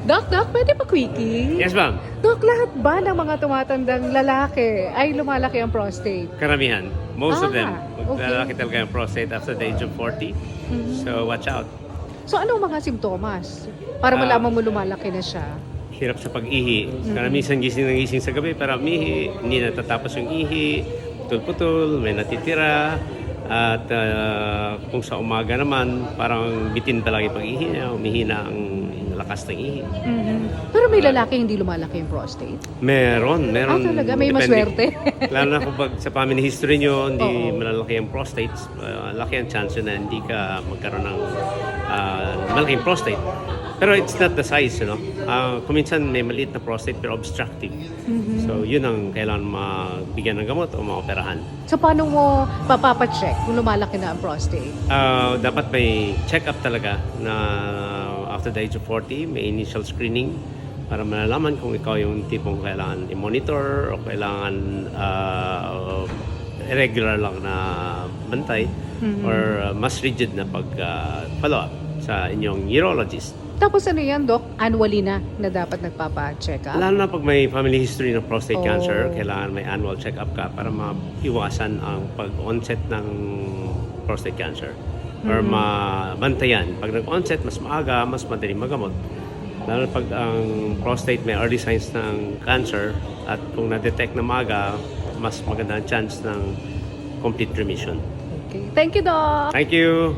Doc, Doc, pwede pa quickie? Yes, ma'am. Doc, lahat ba ng mga tumatandang lalaki ay lumalaki ang prostate? Karamihan. Most of them. Ah, okay. Maglalaki talaga ang prostate after the age of 40. Mhm. So, watch out. So, ano mga simptomas? Para Ah. malaman mo lumalaki na siya. Hirap sa pag-ihi. Mm-hmm. Karamihan minsan gising ng gising sa gabi para umihi. Hindi natatapos yung ihi. Putol-putol. May natitira. At ah, kung sa umaga naman, parang bitin talaga yung pag-ihi niya. Umihina ang lakas ng ihi. Pero may lalaki hindi lumalaki yung prostate. Meron, meron. Ah, talaga? May maswerte? Lalo na kung pag sa family history nyo, hindi malalaki ang prostate, uh, laki ang chance na hindi ka magkaroon ng uh, malaking prostate. Pero it's not the size, you know. Uh, kuminsan may maliit na prostate pero obstructive. Mm-hmm. So yun ang kailangan mabigyan ng gamot o maoperahan. So, paano mo papapacheck kung lumalaki na ang prostate? Uh, dapat may check-up talaga na after the age of 40, may initial screening para malalaman kung ikaw yung tipong kailangan i-monitor o kailangan uh, irregular lang na bantay or uh, mas rigid na pag uh, follow-up sa inyong urologist. Tapos ano yan, Doc? Annually na na dapat nagpapacheck up? Lalo na pag may family history ng prostate Oh. cancer, kailangan may annual check-up ka para maiwasan ang pag-onset ng prostate cancer. Or mabantayan. Pag nag-onset, mas maaga, mas madaling magamot. Lalo pag ang prostate may early signs ng cancer at kung na-detect na maaga, mas maganda ang chance ng complete remission. Okay. Thank you, Doc! Thank you!